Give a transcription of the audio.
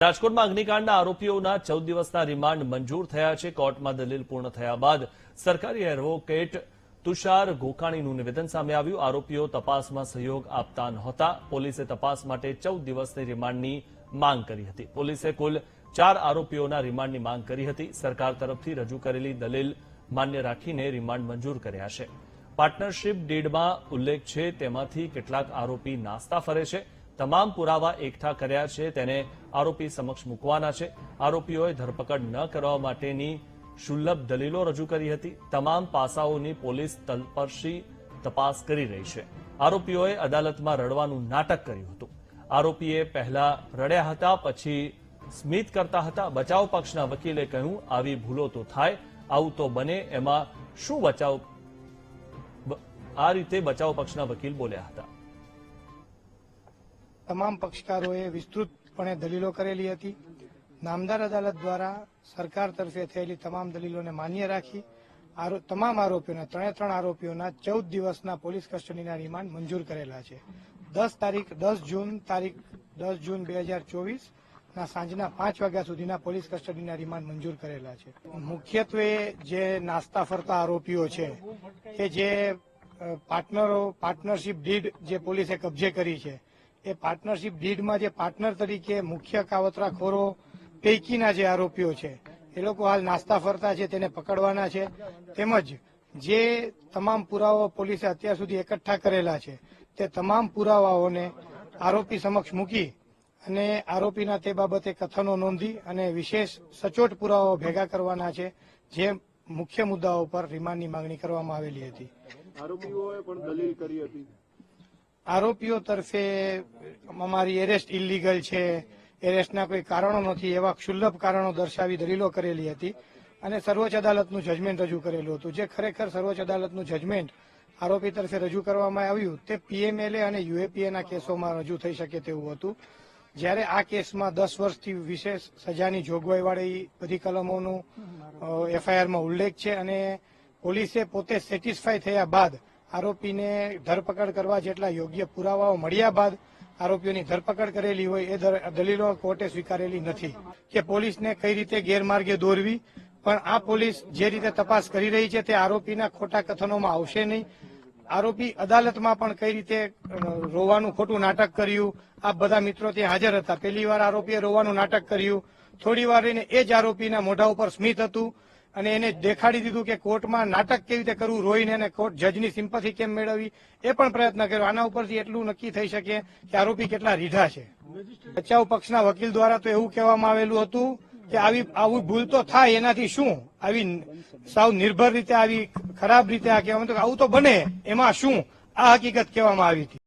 રાજકોટમાં અગ્નિકાંડના આરોપીઓના ચૌદ દિવસના રિમાન્ડ મંજૂર થયા છે. કોર્ટમાં દલીલ પૂર્ણ થયા બાદ સરકારી એડવોકેટ તુષાર ગોકાણીનું નિવેદન સામે આવ્યું. આરોપીઓ તપાસમાં સહયોગ આપતા નહોતા. પોલીસે તપાસ માટે ચૌદ દિવસની રિમાન્ડની માંગ કરી હતી. પોલીસે કુલ ચાર આરોપીઓના રિમાન્ડની માંગ કરી હતી. સરકાર તરફથી રજૂ કરેલી દલીલ માન્ય રાખીને રિમાન્ડ મંજૂર કર્યા છે. પાર્ટનરશિપ ડીડમાં ઉલ્લેખ છે, તેમાંથી કેટલાક આરોપી નાસ્તા ફરે છે. તમામ પુરાવા એકઠા કર્યા છે, તેને આરોપી સમક્ષ મૂકવાના છે. આરોપીઓએ ધરપકડ ન કરવા માટેની શુલ્લભ દલીલો રજૂ કરી હતી. તમામ પાસાઓની પોલીસ તલપરશી તપાસ કરી રહી છે. આરોપીઓએ અદાલતમાં રડવાનું નાટક કર્યું હતું. આરોપીએ પહેલા રડ્યા હતા, પછી સ્મિત કરતા હતા. બચાવ પક્ષના વકીલે કહ્યું, આવી ભૂલો તો થાય, આવું તો બને. એમાં શું બચાવ આ રીતે બચાવ પક્ષના વકીલ બોલ્યા હતા. તમામ પક્ષકારોએ વિસ્તૃતપણે દલીલો કરેલી હતી. નામદાર અદાલત દ્વારા સરકાર તરફે થયેલી તમામ દલીલોને માન્ય રાખી તમામ આરોપીઓના, ત્રણે ત્રણ આરોપીઓના ચૌદ દિવસના પોલીસ કસ્ટડીના રિમાન્ડ મંજૂર કરેલા છે. દસ તારીખ, દસ જૂન તારીખ, દસ જૂન બે હજાર ચોવીસ ના સાંજના પાંચ વાગ્યા સુધીના પોલીસ કસ્ટડીના રિમાન્ડ મંજૂર કરેલા છે. મુખ્યત્વે જે નાસ્તા ફરતા આરોપીઓ છે, કે જે પાર્ટનરો, પાર્ટનરશિપ ડીડ જે પોલીસે કબજે કરી છે એ પાર્ટનરશિપ ડીડમાં જે પાર્ટનર તરીકે મુખ્ય કાવતરાખોરો પૈકીના જે આરોપીઓ છે, એ લોકો હાલ નાસ્તા ફરતા છે, તેને પકડવાના છે. તેમજ જે તમામ પુરાવાઓ પોલીસે અત્યાર સુધી એકઠા કરેલા છે, તે તમામ પુરાવાઓને આરોપી સમક્ષ મૂકી અને આરોપીના તે બાબતે કથનો નોંધી અને વિશેષ સચોટ પુરાવાઓ ભેગા કરવાના છે, જે મુખ્ય મુદ્દાઓ પર રિમાન્ડની માંગણી કરવામાં આવેલી હતી. આરોપીઓએ પણ દલીલ કરી હતી. આરોપીઓ તરફે અમારી એરેસ્ટ ઇલીગલ છે. એરેસ્ટના કોઈ કારણો નથી, એવા ક્ષુલ્લભ કારણો દર્શાવી દલીલો કરેલી હતી. અને સર્વોચ્ચ અદાલતનું જજમેન્ટ રજૂ કરેલું હતું. જે ખરેખર સર્વોચ્ચ અદાલતનું જજમેન્ટ આરોપી તરફે રજૂ કરવામાં આવ્યું, તે પીએમએલએ અને યુએપીએના કેસોમાં રજૂ થઈ શકે તેવું હતું. જ્યારે આ કેસમાં દસ વર્ષથી વિશેષ સજાની જોગવાઈવાળી બધી કલમોનું એફઆઈઆરમાં ઉલ્લેખ છે અને પોલીસે પોતે સેટિસ્ફાઈ થયા બાદ આરોપીને ધરપકડ કરવા જેટલા યોગ્ય પુરાવાઓ મળ્યા બાદ આરોપીઓની ધરપકડ કરેલી હોય એ દલીલો કોર્ટે સ્વીકારેલી નથી કે પોલીસને કઈ રીતે ગેરમાર્ગે દોરવી, પણ આ પોલીસ જે રીતે તપાસ કરી રહી છે તે આરોપીના ખોટા કથનોમાં આવશે નહીં. આરોપી અદાલતમાં પણ કઈ રીતે રોવાનું ખોટું નાટક કર્યું? આ બધા મિત્રો ત્યાં હાજર હતા. પહેલી વાર આરોપીએ રોવાનું નાટક કર્યું. થોડી વાર રહીને એ જ આરોપીના મોઢા ઉપર સ્મિત હતું. અને એને દેખાડી દીધું કે કોર્ટમાં નાટક કેવી રીતે કરવું, રોઈને અને કોર્ટ જજની સિમ્પથી કેમ મેળવવી એ પણ પ્રયત્ન કર્યો. આના ઉપરથી એટલું નક્કી થઈ શકે કે આરોપી કેટલા રીઢા છે. બચાવ પક્ષના વકીલ દ્વારા તો એવું કહેવામાં આવેલું હતું કે આવી, આવું ભૂલ તો થાય, એનાથી શું? આવી સાવ નિર્ભર રીતે, આવી ખરાબ રીતે આ કહેવામાં આવું તો બને, એમાં શું? આ હકીકત કહેવામાં આવી હતી.